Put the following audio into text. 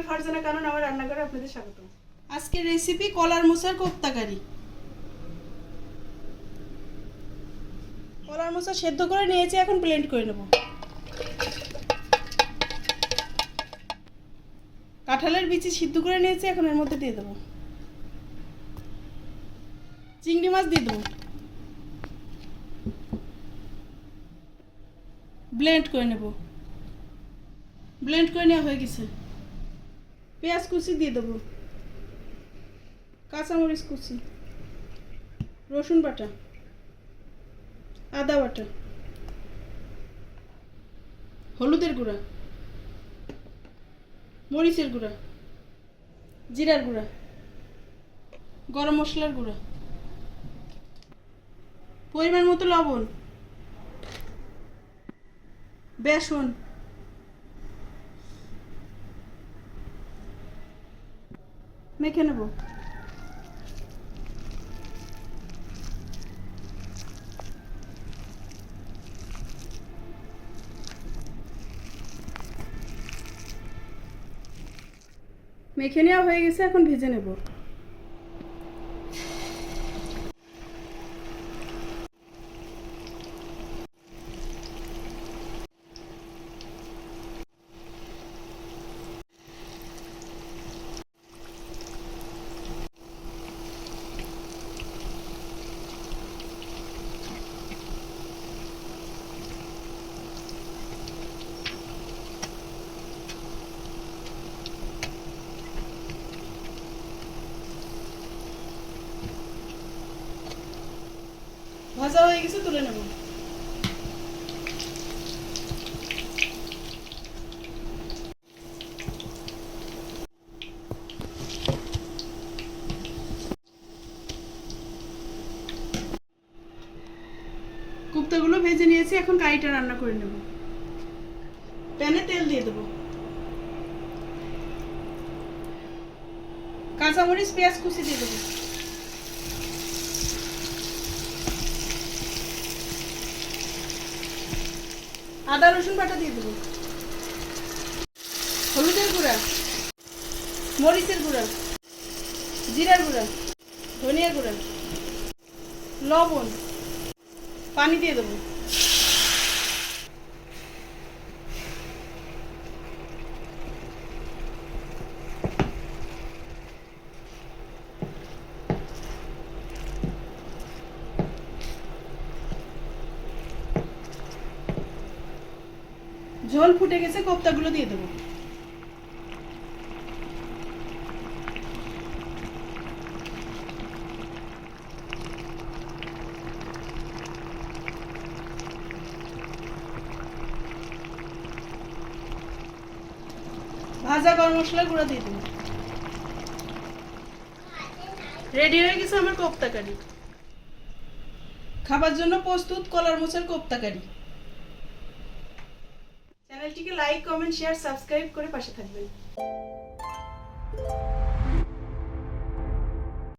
আমি ফারজানা কারণ আমার রান্নাঘরে আপনাদের স্বাগত রেসিপি কলার কলার সেদ্ধ করে নিয়েছি, এখন ব্লেন্ড করে নেব। কাঁঠালের বিচি সিদ্ধ করে নিয়েছি, এখন এর মধ্যে দিয়ে দেবো। চিংড়ি মাছ দিয়ে দেবো। ব্লেন্ড করে নেব। ব্লেন্ড করে নেওয়া হয়ে গেছে। পেঁয়াজ কুচি দিয়ে দেবো। কাঁচামরিচ কুচি, রসুন বাটা, আদা বাটা, হলুদের গুঁড়া, মরিচের গুঁড়া, জিরার গুঁড়া, গরম মশলার গুঁড়া, পরিমাণ মতো লবণ, বেসন মেখে নেব। মেখে নেওয়া হয়ে গেছে এখন ভেজে নেব। ভাজা হয়ে গেছে, তুলে নেব। কুপ্তাগুলো ভেজে নিয়েছি, এখন কারিটা রান্না করে নেব। প্যানে তেল দিয়ে দেবো। কাঁচামরিচ, পেঁয়াজ কুচি দিয়ে দেবো। আদা, রসুন বাটা দিয়ে দেবো। হলুদের গুঁড়া, মরিচের গুঁড়া, জিরার গুঁড়া ধনিয়া গুঁড়া, লবণ, পানি দিয়ে দেবো। ঝোল ফুটে গেছে, কোপ্তাগুলো দিয়ে দেবো। ভাজা গরম মশলা গুঁড়া দিয়ে দেবো। রেডি হয়ে গেছে আমার কোপ্তা কারি খাবার জন্য প্রস্তুত কলার মোচার কোপ্তা কারি চ্যানেলটিকে লাইক কমেন্ট শেয়ার সাবস্ক্রাইব করে পাশে থাকবেন।